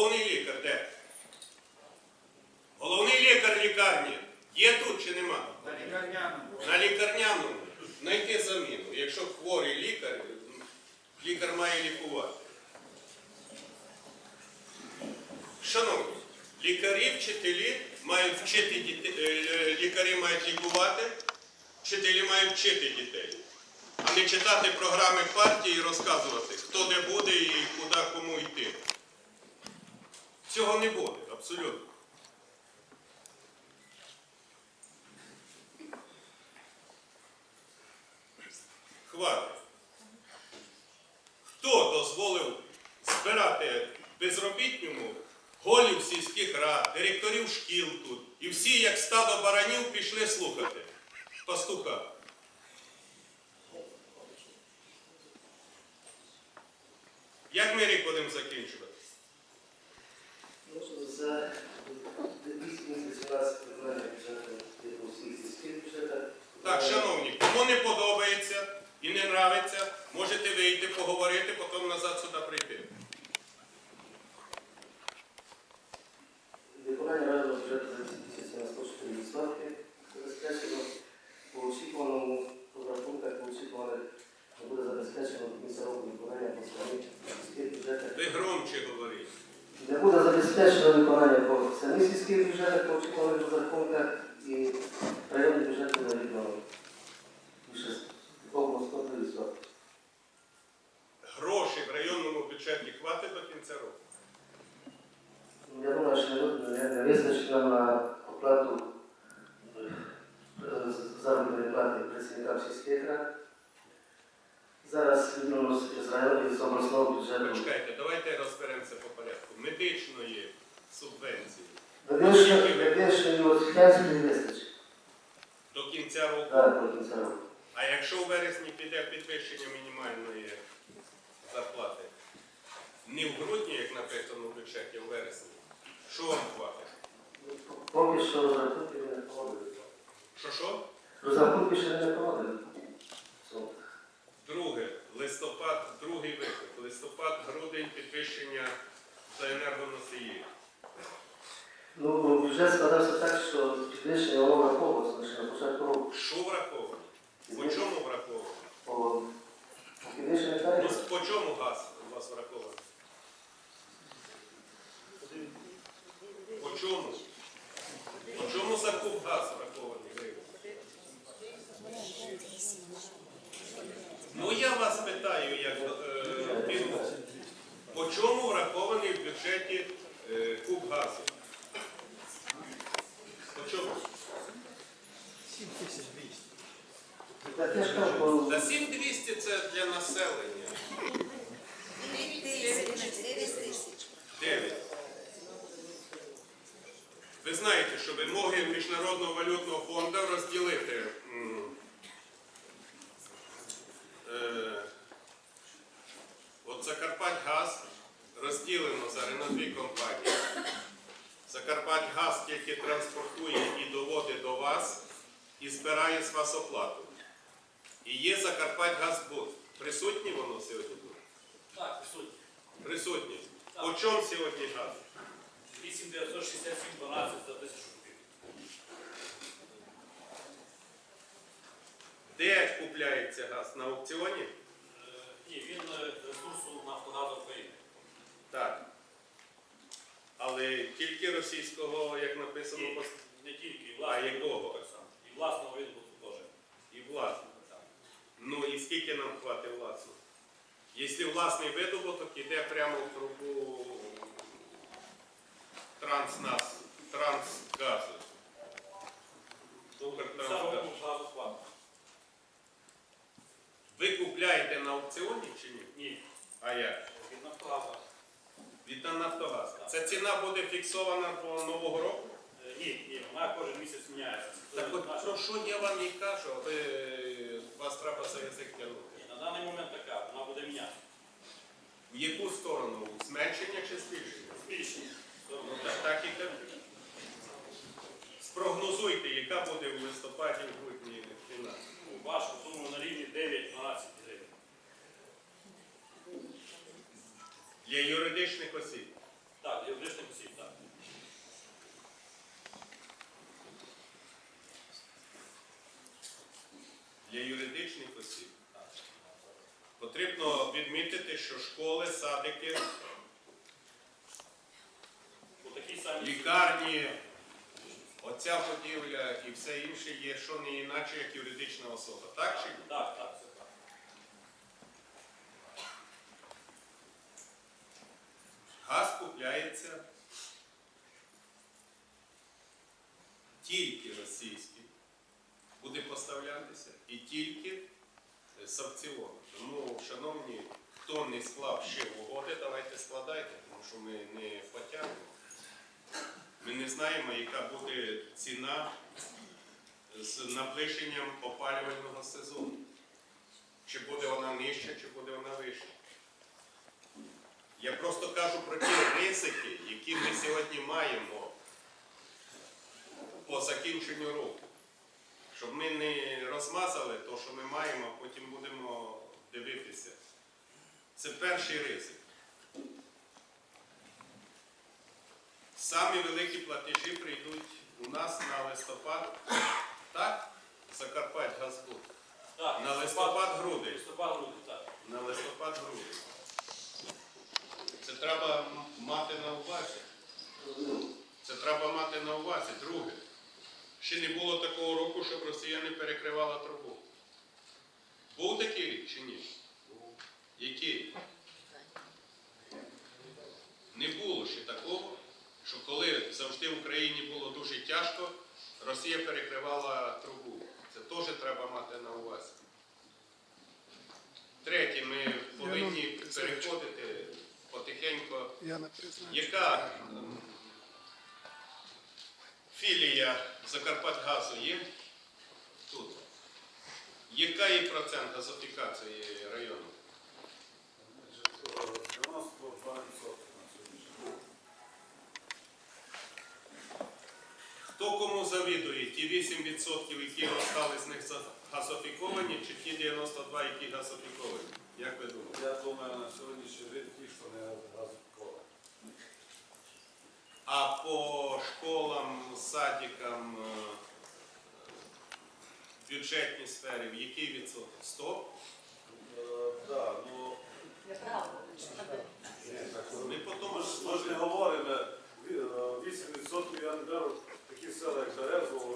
Головний лікар де? Головний лікар лікарні. Є тут чи нема? На лікарняному. На лікарняному знайти заміну. Якщо хворий лікар, лікар має лікувати. Шановні, лікарі, вчителі мають вчити дітей, е, лікарі мають лікувати, вчителі мають вчити дітей, а не читати програми партії і розказувати, хто де буде і куди кому йти. Цього не буде, абсолютно. Хватить. Хто дозволив збирати безробітньому голів сільських рад, директорів шкіл тут? І всі, як стадо баранів, пішли слухати пастуха. Як ми рік будемо закінчувати? Ну, За 2017 виконання бюджету у всіх сільських бюджетах. Так, шановні, кому не подобається і не нравиться, можете вийти, поговорити, потім назад сюди прийти. Виконання радного бюджету за 2017 на 104% забезпечено по очікуваному розрахунках, по очікуваних не буде забезпечено до кінця року виконання по самих сільських бюджетах. Ви громче говоріть. Не буде забезпечено виконання по самих сільських бюджетах, по очікуваних розрахунках і районні бюджети на рік. Більше повно 103%. Грошей в районному бюджеті хватить до кінця року. Я думаю, що не, вистачить нам на оплату е, заробітної плати працівникам сільських рад. Зараз відносно з району з обласного бюджету. Почекайте, давайте порядку. Медичної субвенції Медичної освітянської не вистачить. до кінця року. Так, до кінця року. А якщо у вересні піде підвищення мінімальної зарплати, не в грудні, як написано в бюджеті, а в вересні, що вам хватить? Поки що розрахунки не проводили. Що що? Розрахунки ще не проводили. Все. Друге, листопад, другий виклик. Листопад, грудень, підвищення за енергоносії. Ну, бюджет складався так, що підвищення воно враховувалося лише на початку року. Що враховано? По чому враховано? По, підвищенню Ну, тарифів. по чому газ у вас враховано? По чому? По чому закуп газ врахований гривень? Ну я вас питаю, як е. По чому врахований в бюджеті е, куб газу? По чому? За 7200 це для населення. 9. Ви знаєте, що вимоги Міжнародного валютного фонду розділити е, от Закарпатьгаз розділено зараз на дві компанії. Закарпатьгаз тільки транспортує і доводить до вас і збирає з вас оплату. І є Закарпатьгазбуд. Присутні воно сьогодні тут? Так, присутні. Присутні. По чому сьогодні газ? 8967 12 за тисячу кубів. Де купляється газ? На аукціоні? Е, Ні, він е, ресурсу Нафтогазу України. Так. Але тільки російського, як написано, Ні, по- Не тільки, і а власного. якого? І власного видобутку теж. І власного. Ну і скільки нам хватить власного? Якщо власний видобуток іде прямо в трубу Трансгазу. Укртрансгазу. Самому газу хватить. Ви купляєте на аукціоні чи ні? Ні, А як? від Нафтогазу. Від Нафтогаз. Ця ціна буде фіксована до нового року? Е, Ні, ні, вона кожен місяць міняється. Так от про що я вам і кажу, ви вас треба за язик тягнути. На даний момент така, вона буде мінятися. В яку сторону? Зменшення чи збільшення? Збільшення. Ну, так, так і кажу. Спрогнозуйте, яка буде в листопаді, в грудні ціна. Ну, Вашу суму на рівні 9-12 гривень. Для юридичних осіб. Так, для юридичних осіб, так. Для юридичних осіб. Потрібно відмітити, що школи, садики, лікарні, оця будівля і все інше є, що не інакше, як юридична особа. Так чи ні? Так, так, так. Газ купляється тільки російський, буде поставлятися і тільки з. Тому, шановні, хто не склав ще угоди, давайте складайте, тому що ми не потягнемо. Ми не знаємо, яка буде ціна з наближенням опалювального сезону. Чи буде вона нижча, чи буде вона вища. Я просто кажу про ті ризики, які ми сьогодні маємо по закінченню року. Щоб ми не розмазали те, що ми маємо, а потім будемо дивитися. Це перший ризик. Самі великі платежі прийдуть у нас на листопад. Так? Закарпать Газбуд. Так, На листопад-грудень. Листопад грудень, так. На листопад грудень. Це треба мати на увазі. Це треба мати на увазі. Друге. Ще не було такого року, щоб росіяни перекривали трубу. Був такий рік чи ні? Який? Не було ще такого, що коли завжди в Україні було дуже тяжко, Росія перекривала трубу. Це теж треба мати на увазі. Третє, ми повинні переходити потихеньку. Яка філія Закарпатгазу є тут? Яка є процент газифікації району? 92% на сьогоднішній день. Хто кому завідує? Ті 8%, які остались з них газофіковані, чи ті 92, які газофіковані? Як ви думаєте? Я думаю, на сьогоднішній день ті, що не газовиковані. А по школам, садикам, е, бюджетній сфері, в який відсоток? 100? Так, ну, Ми потім ж ми ж не говоримо, ві- е, 8% я не беру такі села, як Березово,